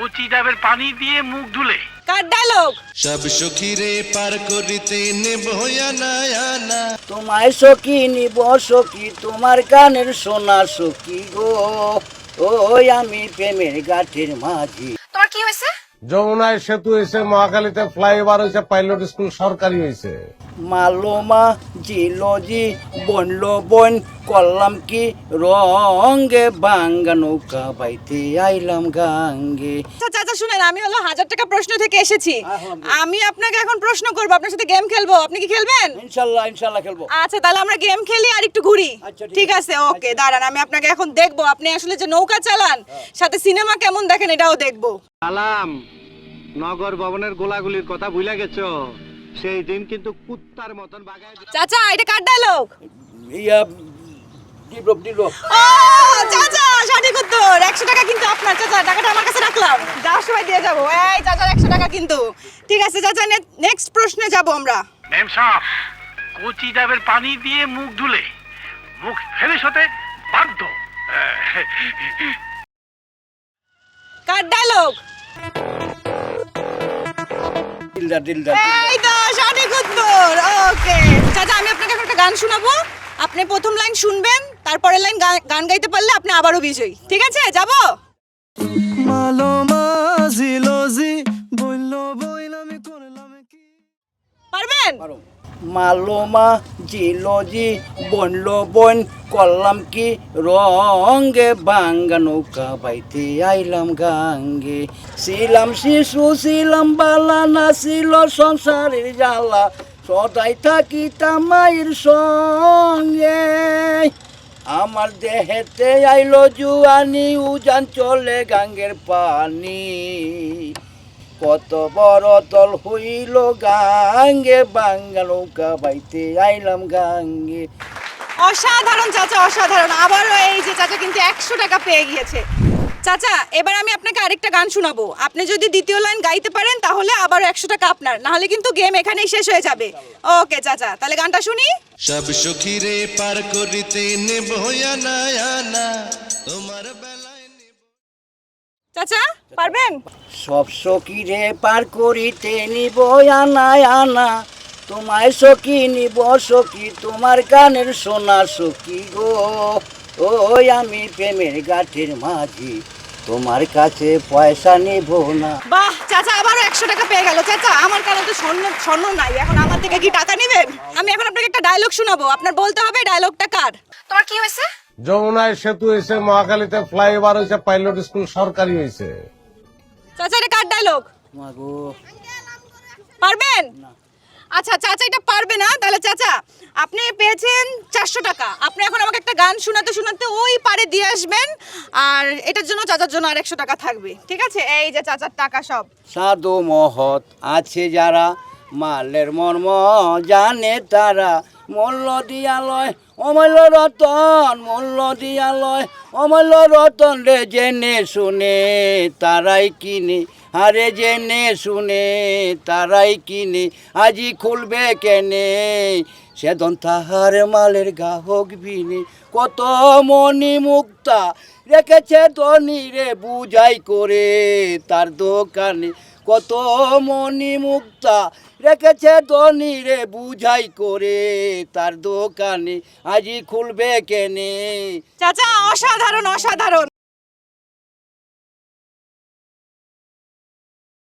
কচি ডাবের পানি দিয়ে মুখ ধুলে। কার ডায়লগ? সব সখীরে পার করিতে নেব আনা আনা। তোমায় সখী নিব সখী তোমার গানের সোনা সখী গো। ওই আমি প্রেমের গাঠের মাঝি। তোমার কি হয়েছে? যমুনায় সেতু হয়েছে মহাকালীতে ফ্লাইওভার হয়েছে পাইলট স্কুল সরকারি হয়েছে। মালোমা জিলজি বনল বন করলাম কি? রঙ্গে বাঙ্গা নৌকা বাইতে আইলাম গাঙ্গে। আচ্ছা চাচা শুনেন আমি হলো হাজার টাকা প্রশ্ন থেকে এসেছি। আমি আপনাকে এখন প্রশ্ন করব আপনার সাথে গেম খেলব। আপনি কি খেলবেন? ইনশাল্লাহ ইনশাল্লাহ খেলব। আচ্ছা তাহলে আমরা গেম খেলি আর একটু ঘুরি। আচ্ছা, ঠিক ঠিক আছে। ওকে দাঁড়ান আমি আপনাকে এখন দেখব। আপনি আসলে যে নৌকা চালান সাথে সিনেমা কেমন দেখেন এটাও দেখব। সালাম নগর ভবনের গোলাগুলির কথা ভুলে গেছো? সেই দিন কিন্তু কুত্তার মতন বাগায় চাচা এটা কার ডায়লগ ইয়া ও চাচা সঠিক উত্তর। একশো টাকা কিন্তু আপনার চাচা টাকাটা আমার কাছে রাখলাম। যাওয়ার সময় দিয়ে যাব। এই চাচার একশো টাকা কিন্তু। ঠিক আছে চাচা নেক্সট প্রশ্নে যাব আমরা। ম্যাম সাহেব কচি ডাবের পানি দিয়ে মুখ ধুলে মুখ ফেরিস হতে বাধ্য। কার ডায়লগ দিলদার দিলদার এই তো সঠিক উত্তর। ওকে চাচা আমি আপনাকে একটা গান শোনাবো। আপনি প্রথম লাইন শুনবেন তারপরের লাইন গান গাইতে পারলে আপনি আবারও বিজয়ী। ঠিক আছে? যাব? পারবেন? মালোমা জিলজি বনল বন করলাম কি? রঙ্গে বাঙ্গা নৌকা বাইতে আইলাম গাঙ্গে। ছিলাম শিশু ছিলাম বালা না ছিল সংসারের জ্বালা। সদাই থাকি তামাইর সঙ্গে। আমার দেহেতে আইলো জুয়ানি, উজান চলে গাঙ্গের পানি। কত বড় তল হইল গাঙ্গে, বাঙ্গা নৌকা বাইতে আইলাম গাঙ্গে। অসাধারণ, চাচা, অসাধারণ। আবারও এই যে চাচা কিন্তু একশো টাকা পেয়ে গিয়েছে। চাচা এবার আমি আপনাকে আরেকটা গান শোনাবো। আপনি যদি দ্বিতীয় লাইন গাইতে পারেন তাহলে আবার একশো টাকা আপনার নাহলে কিন্তু গেম এখানেই শেষ হয়ে যাবে। ওকে চাচা তাহলে গানটা শুনি। সব সখীরে পার করিতে নেব আনা আনা তোমার বেলায় নেব। চাচা পারবেন? সব সখীরে পার করিতে নিব আনা আনা তোমায় সখী নিব সখী তোমার গানের সোনা সখী গো। ওই আমি প্রেমের গাঠের মাঝি। তোমার কাছে পয়সা নেব না। বাহ চাচা আবারও একশো টাকা পেয়ে গেল। চাচা আমার কাছে তো স্বর্ণ স্বর্ণ নাই। এখন আমার থেকে কি টাকা নেবেন আমি এখন আপনাকে একটা ডায়লগ শোনাবো। আপনার বলতে হবে ডায়লগটা কার? তোমার কি হয়েছে? যমুনায় সেতু হয়েছে মহাকালীতে ফ্লাইওভার হয়েছে পাইলট স্কুল সরকারি হয়েছে। চাচা এটা কার ডায়লগ মাগো পারবেন? আচ্ছা চাচা, এটা পারবে না। তাহলে চাচা, আপনি পেয়েছেন চারশো টাকা। আপনি এখন আমাকে একটা গান শোনাতে শোনাতে ওই পারে দিয়ে আসবেন। আর এটার জন্য চাচার জন্য আর একশো টাকা থাকবে। ঠিক আছে? এই যে চাচার টাকা সব। সাধু মহৎ আছে যারা, মালের মর্ম জানে তারা। মূল্য দিয়ালয় অমূল্য রতন, মূল্য দিয়ালয় অমূল্য রতন রে, জেনে শুনে তারাই কিনে। আরে জেনে শুনে, তারাই কিনে, আজি খুলবে কেনে? সেদন তাহার মালের গাহক বিনে কত মনি মুক্তা রেখেছে ধনী রে বুঝাই করে তার দোকানে। কত মনি মুক্তা রেখেছে ধনী রে বুঝাই করে তার দোকানে, আজি খুলবে কেনে? চাচা, অসাধারণ অসাধারণ।